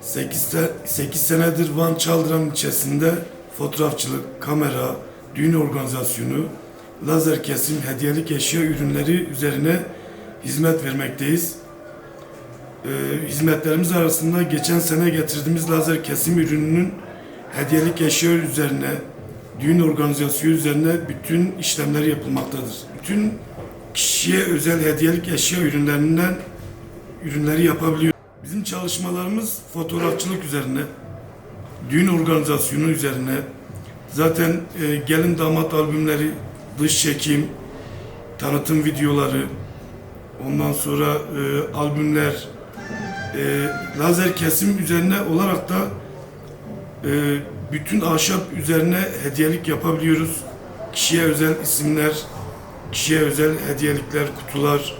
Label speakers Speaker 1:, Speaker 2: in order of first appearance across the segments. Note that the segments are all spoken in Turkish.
Speaker 1: 8, 8 senedir Van Çaldıran ilçesinde fotoğrafçılık, kamera, düğün organizasyonu, lazer kesim, hediyelik eşya ürünleri üzerine hizmet vermekteyiz. Ee, hizmetlerimiz arasında geçen sene getirdiğimiz lazer kesim ürününün hediyelik eşya üzerine, düğün organizasyonu üzerine bütün işlemler yapılmaktadır. Bütün kişiye özel hediyelik eşya ürünlerinden ürünleri yapabiliyor. Bizim çalışmalarımız fotoğrafçılık üzerine, düğün organizasyonu üzerine, zaten e, gelin damat albümleri, dış çekim, tanıtım videoları, ondan sonra e, albümler, e, lazer kesim üzerine olarak da e, bütün ahşap üzerine hediyelik yapabiliyoruz. Kişiye özel isimler, kişiye özel hediyelikler, kutular,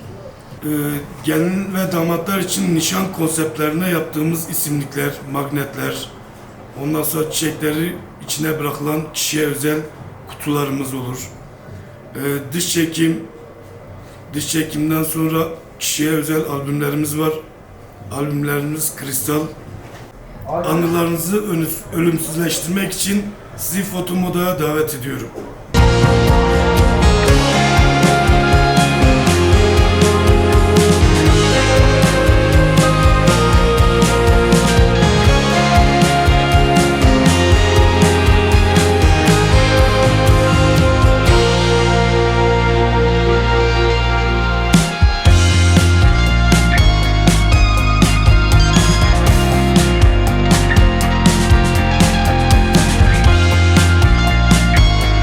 Speaker 1: gelin ve damatlar için nişan konseptlerine yaptığımız isimlikler, magnetler, ondan sonra çiçekleri içine bırakılan kişiye özel kutularımız olur. E, dış çekim, dış çekimden sonra kişiye özel albümlerimiz var. Albümlerimiz kristal. Anılarınızı ölümsüzleştirmek için sizi fotomodaya davet ediyorum.